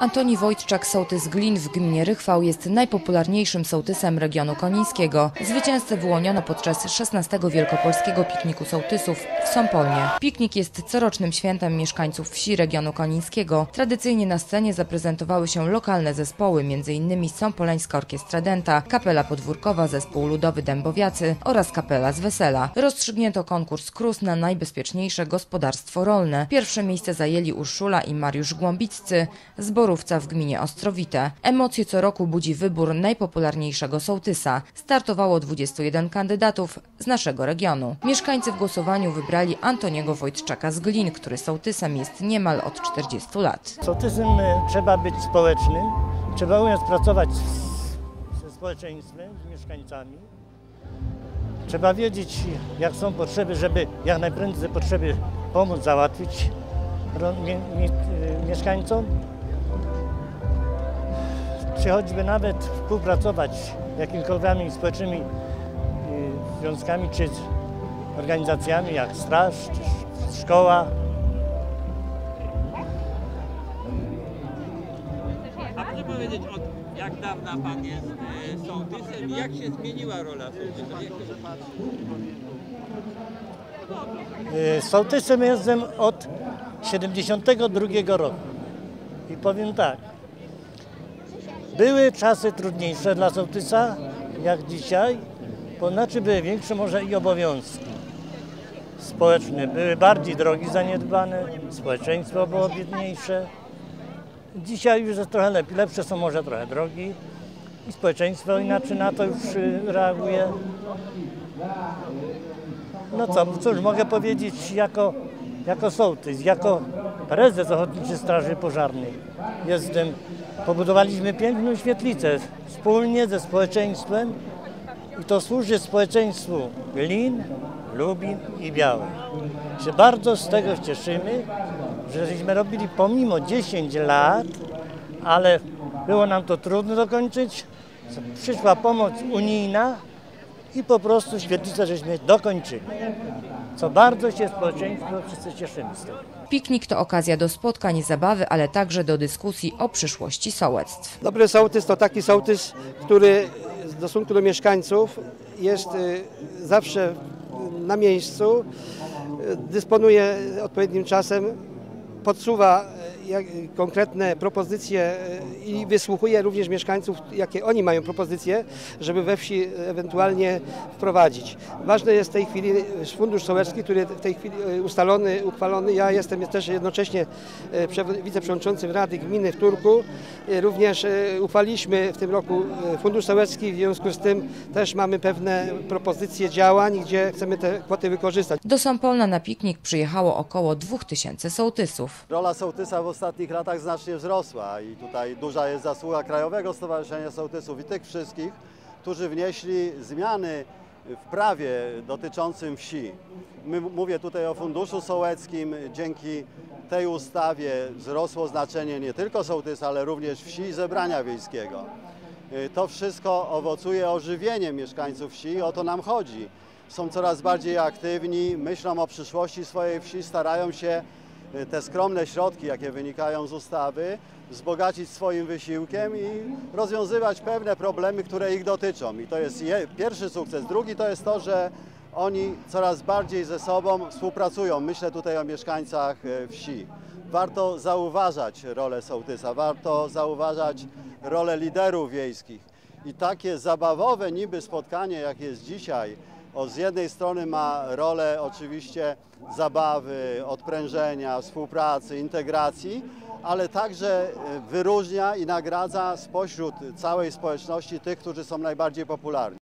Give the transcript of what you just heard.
Antoni Wojtczak, sołtys Glin w gminie Rychwał jest najpopularniejszym sołtysem regionu konińskiego. Zwycięzcę wyłoniono podczas 16 Wielkopolskiego Pikniku Sołtysów w Sąpolnie. Piknik jest corocznym świętem mieszkańców wsi regionu konińskiego. Tradycyjnie na scenie zaprezentowały się lokalne zespoły, m.in. Sąpoleńska Orkiestra Dęta, Kapela Podwórkowa, Zespół Ludowy Dębowiacy oraz Kapela z Wesela. Rozstrzygnięto konkurs KRUS na najbezpieczniejsze gospodarstwo rolne. Pierwsze miejsce zajęli Urszula i Mariusz Głąbiccy z Borówca w gminie Ostrowite. Emocje co roku budzi wybór najpopularniejszego sołtysa. Startowało 21 kandydatów z naszego regionu. Mieszkańcy w głosowaniu wybrali Antoniego Wojtczaka z Glin, który sołtysem jest niemal od 40 lat. Sołtysem e, trzeba być społecznym, trzeba umieć pracować ze społeczeństwem, z mieszkańcami. Trzeba wiedzieć, jak są potrzeby, żeby jak najprędzej potrzeby pomóc załatwić e, mieszkańcom. Czy choćby nawet współpracować z jakimikolwiek społecznymi e, związkami czy organizacjami jak straż, czy szkoła. A proszę powiedzieć, od jak dawna Pan jest e, sołtysem i jak się zmieniła rola sołtysa? Jak to patrzy? Y, Sołtysem jestem od 72 roku. I powiem tak. Były czasy trudniejsze dla sołtysa, jak dzisiaj, bo znaczy były większe może i obowiązki społeczne. Były bardziej drogi zaniedbane, społeczeństwo było biedniejsze. Dzisiaj już jest trochę lepiej, lepsze są może trochę drogi i społeczeństwo inaczej na to już y, reaguje. No co, cóż mogę powiedzieć jako, jako sołtys, jako prezes Ochotniczej Straży Pożarnej. Jestem, pobudowaliśmy piękną świetlicę wspólnie ze społeczeństwem i to służy społeczeństwu Glin, Lubin i Białej. Się bardzo z tego cieszymy, że żeśmy robili pomimo 10 lat, ale było nam to trudno dokończyć. Przyszła pomoc unijna, i po prostu świetlicę żeśmy dokończyli. Co bardzo się społeczeństwo wszyscy cieszymy z tego. Piknik to okazja do spotkań i zabawy, ale także do dyskusji o przyszłości sołectw. Dobry sołtys to taki sołtys, który w stosunku do mieszkańców jest y, zawsze na miejscu, y, dysponuje odpowiednim czasem, podsuwa konkretne propozycje y, i wysłuchuje również mieszkańców, jakie oni mają propozycje, żeby we wsi ewentualnie wprowadzić. Ważny jest w tej chwili fundusz sołecki, który w tej chwili y, ustalony, uchwalony. Ja jestem też jednocześnie przewo- wiceprzewodniczącym Rady Gminy w Turku. Również y, uchwaliliśmy w tym roku fundusz sołecki, w związku z tym też mamy pewne propozycje działań, gdzie chcemy te kwoty wykorzystać. Do Sąpolna na piknik przyjechało około 2000 sołtysów. Rola sołtysa w ostatnich latach znacznie wzrosła i tutaj duża jest zasługa Krajowego Stowarzyszenia Sołtysów i tych wszystkich, którzy wnieśli zmiany w prawie dotyczącym wsi. My, mówię tutaj o Funduszu Sołeckim. Dzięki tej ustawie wzrosło znaczenie nie tylko sołtysa, ale również wsi i zebrania wiejskiego. Y, To wszystko owocuje ożywieniem mieszkańców wsi i o to nam chodzi. Są coraz bardziej aktywni, myślą o przyszłości swojej wsi, starają się te skromne środki, jakie wynikają z ustawy, wzbogacić swoim wysiłkiem i rozwiązywać pewne problemy, które ich dotyczą. I to jest je, pierwszy sukces. Drugi to jest to, że oni coraz bardziej ze sobą współpracują. Myślę tutaj o mieszkańcach e, wsi. Warto zauważać rolę sołtysa, warto zauważać rolę liderów wiejskich. I takie zabawowe niby spotkanie, jak jest dzisiaj, o, z jednej strony ma rolę oczywiście zabawy, odprężenia, współpracy, integracji, ale także e, wyróżnia i nagradza spośród całej społeczności tych, którzy są najbardziej popularni.